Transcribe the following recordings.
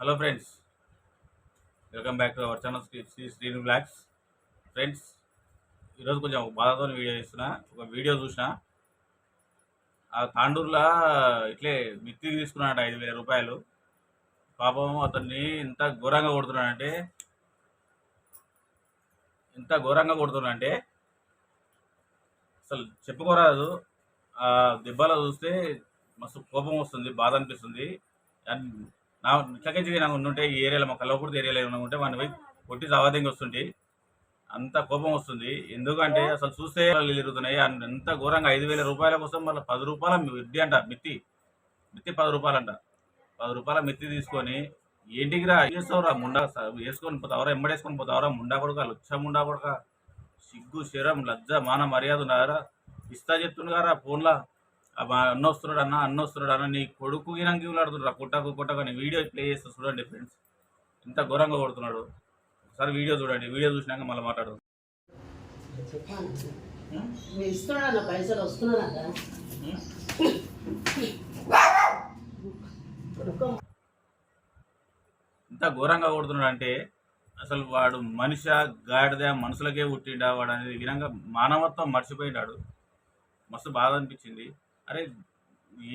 Hello friends welcome back to our channel Shri Shri Srinu friends ఈరోజు కొంచెం బాధతో video చేస్తున్నా. ఒక వీడియో చూసిన. ఆ తాండూరులో ఇట్లే మిత్తికి తీసుకున్నాడు ఐదు వేల రూపాయలు. పాపం అతన్ని ఇంత ఘోరంగా కొడుతున్నాడంటే. ఎంత ఘోరంగా కొడుతున్నాడంటే. అసలు చెప్పుకోరాదు. ఆ దెబ్బలో చూస్తే మస్తు కోపం వస్తుంది బాధ అనిపిస్తుంది. అండ్ నా ఇట్లకెంచి నాకు ఉంటే ఈ ఏరియాలో మా కల్లకూడదు ఏరియాలో ఏమైనా ఉంటే వాడిని పోయి కొట్టి సవాదంగా వస్తుంటే అంత కోపం వస్తుంది. ఎందుకంటే అసలు చూస్తే వాళ్ళు తిరుగుతున్నాయి. అండ్ ఎంత ఘోరంగా ఐదు వేల రూపాయల కోసం మళ్ళీ పది రూపాయల మిద్ది అంట మిత్తి. మిత్తి పది రూపాయలంట. పది రూపాయల మిత్తి తీసుకొని ఏంటికి రా చేస్తావురా ముండా? స- వేసుకొని పోతావరా ఎంబడేసుకొని పోతావరా? ముండా కొడుక లుచ్చ ముండా కొడుక? సిగ్గు శరం లజ్జ మాన మర్యాద ఉన్నారా? ఇస్తా చెప్తుండగారా ఫోన్లా? అన్న వస్తున్నాడు అన్న అన్న వస్తున్నాడు అన్న నీ కొడుకు గినంగి ఆడుతుండ్రా కుట్టకు కుట్టకు అని వీడియో ప్లే చేస్తా చూడండి ఫ్రెండ్స్. ఇంత ఘోరంగా కొడుతున్నాడు. ఒకసారి వీడియో చూడండి వీడియో చూసినాక మళ్ళీ పైసలు వస్తున్నాడట ఇంత ఘోరంగా కొడుతున్నాడు అంటే అసలు వాడు మనిషి గాడిద మనుషులకే పుట్టిండా వాడు అనేది విధంగా మానవత్వం మర్చిపోయినాడు. మస్తు బాధ అనిపించింది. అరే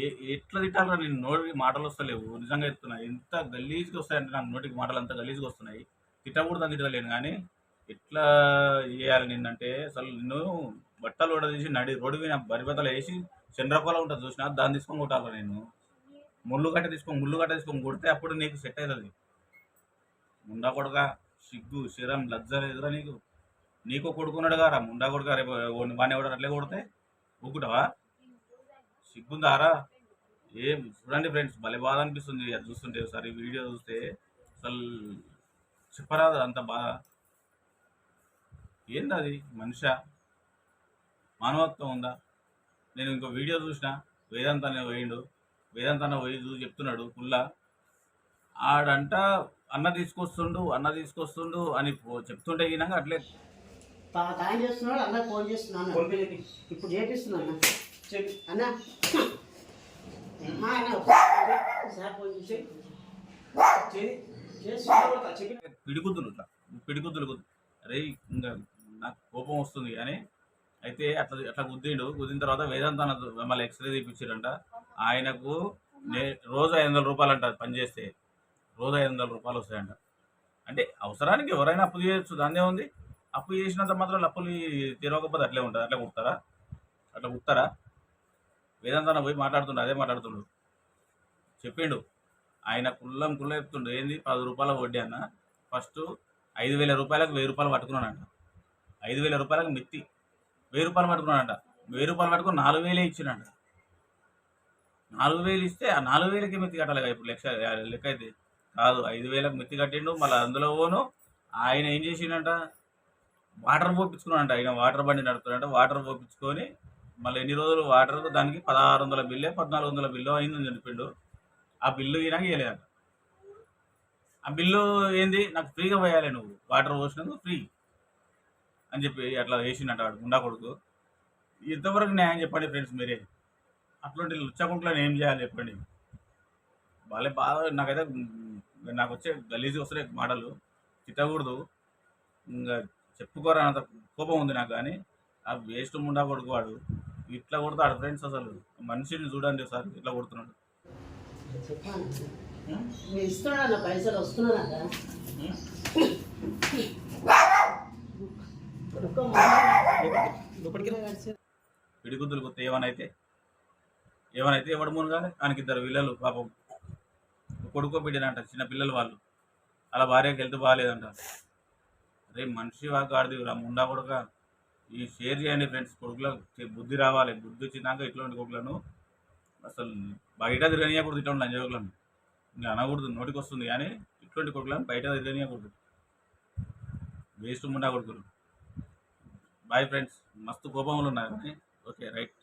ఏ ఎట్లా తిట్టాలరా నేను? నోటికి మాటలు వస్తలేవు. నిజంగా చెప్తున్నా. ఎంత గలీజ్గా వస్తాయంటే నాకు నోటికి మాటలు అంత గలీజ్గా వస్తున్నాయి. తిట్టకూడదు అని తిట్టలేను కానీ ఎట్లా చేయాలి నిన్నంటే? అసలు నిన్ను బట్టలు కూడా తీసి నడి రోడ్డు మీద బరిబతలు వేసి చంద్రపాల ఉంటుంది చూసినా దాన్ని తీసుకొని కొట్టాలి నేను. ముళ్ళు గట్ట తీసుకొని ముళ్ళు గట్ట తీసుకొని కొడితే అప్పుడు నీకు సెట్ అవుతుంది. ముండా కొడుక సిగ్గు శరం లజ్జ లేదురా నీకు. నీకు కొడుకున్నాడు కారా? ముండా కొడుక రేపు వాడిని ఎవడ అట్లే కొడితే? ఊకుంటావా సిగ్గుందారా? ఏం? చూడండి ఫ్రెండ్స్ భలే బాధ అనిపిస్తుంది. అది చూస్తుంటే ఒకసారి వీడియో చూస్తే అసలు చెప్పరాదు అంత బాధ ఏంది అది మనిషి? మానవత్వం ఉందా? నేను ఇంకో వీడియో చూసిన వేదాంత అనే పోయిండు. వేదాంత అన్న పోయి చూసి చెప్తున్నాడు కుల్లా ఆడంట అన్న తీసుకొస్తుండు అన్న తీసుకొస్తుండు అని చెప్తుంటే ఈయనగా అట్లే. తా- తాను చేస్తున్నాడు అన్న ఫోన్ చేస్తున్నాను. ఇప్పుడు చేపిస్తున్నాను. అన్న. మా అన్న సార్ పిడిగుద్దులు ఇట్లా. పిడిగుద్దులు గుద్దు. అరే ఇంకా నాకు కోపం వస్తుంది కానీ అయితే అట్లా అట్లా గుద్దిండు. గుద్దిన తర్వాత వేదాంత మళ్ళీ ఎక్స్రే తీపించారంట ఆయనకు నే రోజు ఐదు వందల రూపాయలు అంట పని చేస్తే. రోజు ఐదు వందల రూపాయలు వస్తాయంట. అంటే అవసరానికి ఎవరైనా అప్పు చేయొచ్చు దాన్నే ఉంది. అప్పు చేసినంత మాత్రం అప్పులు తీరవకపోతే అట్లే ఉంటుంది. అట్లా కుడతారా? అట్లా కుడతారా? వేదాంత పోయి మాట్లాడుతుండు అదే మాట్లాడుతుండు. చెప్పిండు. ఆయన కుల్లం కుల్ల చెప్తుండు ఏంది పది రూపాయల వడ్డీ అన్న? ఫస్ట్ ఐదు వేల రూపాయలకు వెయ్యి రూపాయలు పట్టుకున్నాడంట. ఐదు వేల రూపాయలకు మిత్తి. వెయ్యి రూపాయలు పట్టుకున్నాడంట. వెయ్యి రూపాయలు పట్టుకుని నాలుగు వేలే ఇచ్చినంట నాలుగు వేలు ఇస్తే ఆ నాలుగు వేలకి మిత్తి కట్టాలి కదా ఇప్పుడు లెక్క లెక్క అయితే. కాదు ఐదు వేలకు మిత్తి కట్టిండు మళ్ళీ అందులో పోను. ఆయన ఏం చేసిండంట? వాటర్ పోపించుకున్నాడంట ఆయన వాటర్ బండి నడుపుతున్నాడంట. వాటర్ పోపించుకొని మళ్ళీ ఎన్ని రోజులు వాటర్ దానికి పదహారు వందల బిల్లు పద్నాలుగు వందల బిల్లు అయిందని చెప్పిండు ఆ బిల్లు ఈయనకి ఇవ్వలేదంట ఆ బిల్లు ఏంది? నాకు ఫ్రీగా పోయాలి నువ్వు. వాటర్ పోసినందుకు ఫ్రీ. అని చెప్పి అట్లా వేసిండట వాడు గుండా కొడుకు. ఇంతవరకు న్యాయం చెప్పండి ఫ్రెండ్స్ మీరే. అట్లాంటి లుచ్చకుంట్లో ఏం చేయాలి చెప్పండి. వాళ్ళే బాగా నాకైతే నాకు వచ్చే గలీజు వస్తున్నాయి మాటలు. తిట్టకూడదు. ఇంకా చెప్పుకోరా అంత కోపం ఉంది నాకు కానీ. ఆ వేస్ట్ ముండా కొడుకు వాడు. ఇట్లా కొడతాడు ఫ్రెండ్స్ అసలు మనిషిని చూడండి సార్ ఇట్లా కొడుతున్నాడు. పైసలు పిడిగుద్దులు కొత్త ఏమనైతే ఏమనైతే ఎవడు మూడు కానీ ఆయనకి ఇద్దరు పిల్లలు పాపం. కొడుకో బిడ్డనంట చిన్న పిల్లలు వాళ్ళు. అలా భార్యకి హెల్త్ బాగాలేదంట. అరే మనిషి వాకు ఆడది రా ముండా కొడుక? ఈ షేర్ చేయండి ఫ్రెండ్స్ కొడుకులకు బుద్ధి రావాలి. బుద్ధి వచ్చినాక ఇట్లాంటి కొడుకులను? అసలు బయట తిరగనీయకూడదు ఇట్లాంటి లంజకొడుకులను ఇంకా అనకూడదు నోటికి వస్తుంది కానీ ఇట్లాంటి కొడుకులను బయట తిరగనీయకూడదు వేస్ట్ ముండా కొడుకులు. బాయ్ ఫ్రెండ్స్ మస్తు కోపంలో ఉన్నారు ఓకే రైట్